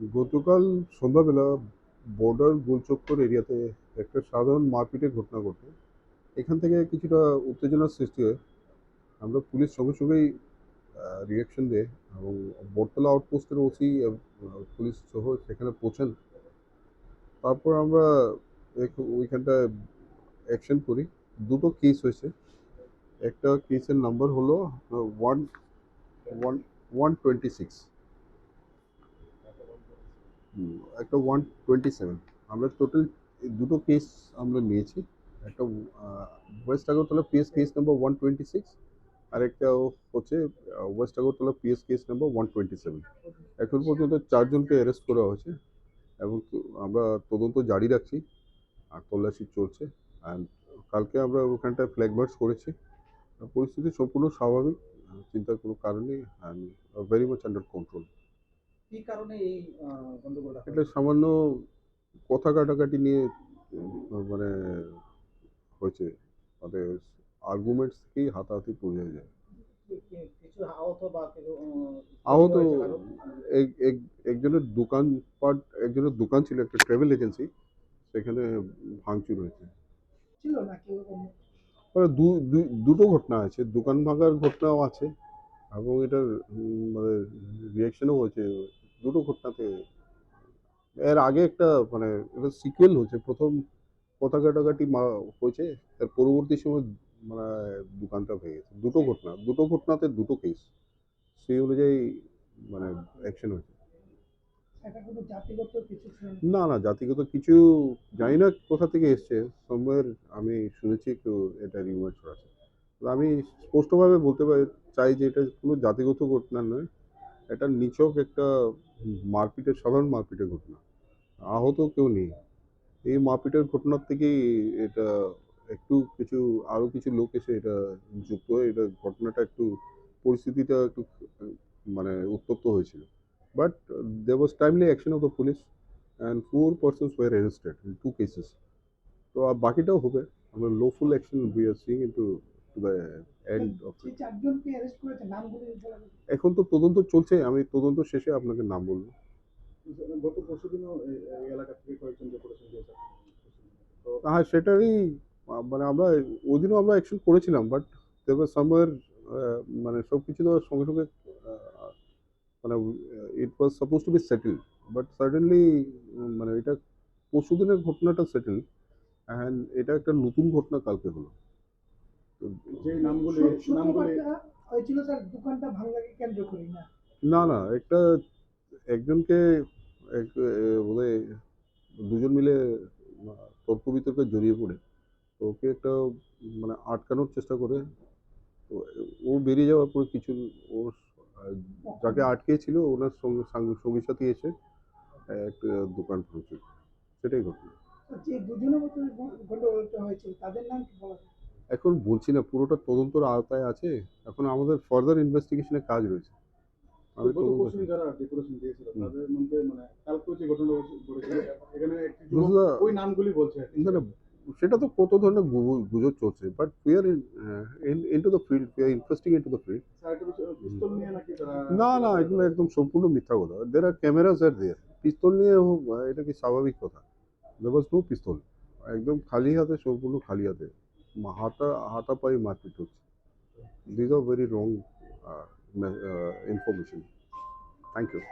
গতকাল সন্ধ্যাবেলা বর্ডার গোলচক্কর এরিয়াতে একটা সাধারণ মারপিটের ঘটনা ঘটে। এখান থেকে কিছুটা উত্তেজনার সৃষ্টি হয়। আমরা পুলিশ সঙ্গে সঙ্গেই রিয়াকশন দেয় এবং বটতলা আউটপোস্টের ওসি পুলিশ সহ সেখানে পৌঁছান। তারপর আমরা ওইখানটায় অ্যাকশন করি। দুটো কেস হয়েছে। একটা কেসের নাম্বার হলো one one one twenty six একটা ওয়ান টোয়েন্টি সেভেন আমরা টোটাল দুটো কেস আমরা নিয়েছি। একটা west Agartala PS case number one twenty six আর একটা হচ্ছে west Agartala PS case number one twenty seven এখন পর্যন্ত চারজনকে অ্যারেস্ট করা হয়েছে এবং আমরা তদন্ত জারি রাখছি আর তল্লাশি চলছে। অ্যান্ড কালকে আমরা ওখানটায় ফ্ল্যাগ মার্চ করেছি। পরিস্থিতি সম্পূর্ণ স্বাভাবিক চিন্তার কোনো কারণ নেই। And very much under control কি কারণে এই গন্ডগোলটা এটা সামান্য কথা কাটাকাটি নিয়ে মানে হয়েছে। মানে আর্গুমেন্টস থেকেই হাতাহাতি পড়ে যায়। আহত একজনের দোকান পাট একজনের দোকান ছিল একটা ট্রাভেল এজেন্সি সেখানে ভাঙচুর হয়েছে। মানে দুটো ঘটনা আছে। দোকান ভাঙার ঘটনাও আছে। এবং এটার মানে রিয়াকশনও হয়েছে দুটো ঘটনাতে। এর আগে একটা মানে এটা সিকুয়েল হয়েছে প্রথম কথা কাটাকাটি মা- হয়েছে তার পরবর্তী সময় মানে দোকানটা ভেঙে গেছে। দুটো ঘটনা দুটো ঘটনাতে দুটো কেস সেই অনুযায়ী মানে অ্যাকশন হয়েছে। জাতিগত কিছু ছিল না? না জাতিগত কিছু জানি না কোথা থেকে এসছে সময়ের আমি শুনেছি একটু এটা রিউমার ছড়াচ্ছে। আমি স্পষ্টভাবে বলতে পারি, চাই যে এটা কোনো জাতিগত ঘটনা নয়। এটা নিছক একটা মারপিটের, সাধারণ মারপিটের ঘটনা। আহত কেউ নেই। এই মারপিটের ঘটনার থেকেই এটা একটু কিছু আরও কিছু লোক এসে এটা যুক্ত হয়ে, এটা ঘটনাটা একটু, পরিস্থিতিটা একটু মানে উত্তপ্ত হয়েছিল। But there was timely action of the police and four persons were arrested in two cases তো আর বাকিটাও হবে। আমরা lawful action we are seeing into to চারজনকে অ্যারেস্ট করেছে নামগুলি এখন তো তদন্ত চলছে আমি তদন্ত শেষে আপনাকে নাম বলব। গত এই এলাকা থেকে হ্যাঁ সেটারই মানে আমরা ওদিনও আমরা অ্যাকশন করেছিলাম বাট দেবার সামওয়ার মানে সব কিছু তো সঙ্গে সঙ্গে মানে it was suppose to be settle but suddenly মানে এটা পরশু দিনের ঘটনাটা সেটেল অ্যান্ড এটা একটা নতুন ঘটনা কালকে হলো। যে নামগুলি নামগুলি হয়েছিল স্যার দোকানটা ভাঙাকে কেন্দ্র করি না। না না একটা একজনকে এক বোধহয় দুজন মিলে তর্ক বিতর্কে জড়িয়ে পড়ে। তো ওকে একটা মানে আটকানোর চেষ্টা করে। তো ও বেরিয়ে যাওয়ার পরে কিছু ওর আহ, যাকে আটকেছিল ওনার সঙ্গে সঙ্গী সাথী এসে একটা দোকান সেটাই ঘটনা। যে দুজনের মধ্যে গন্ডগোলটা হয়েছিল তাদের নাম কি বলা? এখন বলছি না পুরোটা তদন্তর আওতায় আছে। এখন আমাদের ফার্দার ইনভেস্টিগেশনের কাজ রয়েছে। আমি মানে সেটা তো কত ধরনের গুজব চলছে but we are in to the field we are interesting in to the field না না এগুলো একদম সম্পূর্ণ মিথ্যা কথা। দের আর ক্যামেরাস আর দেয়ার পিস্তল নিয়ে এটা কি স্বাভাবিক কথা? ওয়াজ নো পিস্তল একদম খালি হাতে সম্পূর্ণ খালি হাতে। These are very wrong uh, uh, information. Thank you.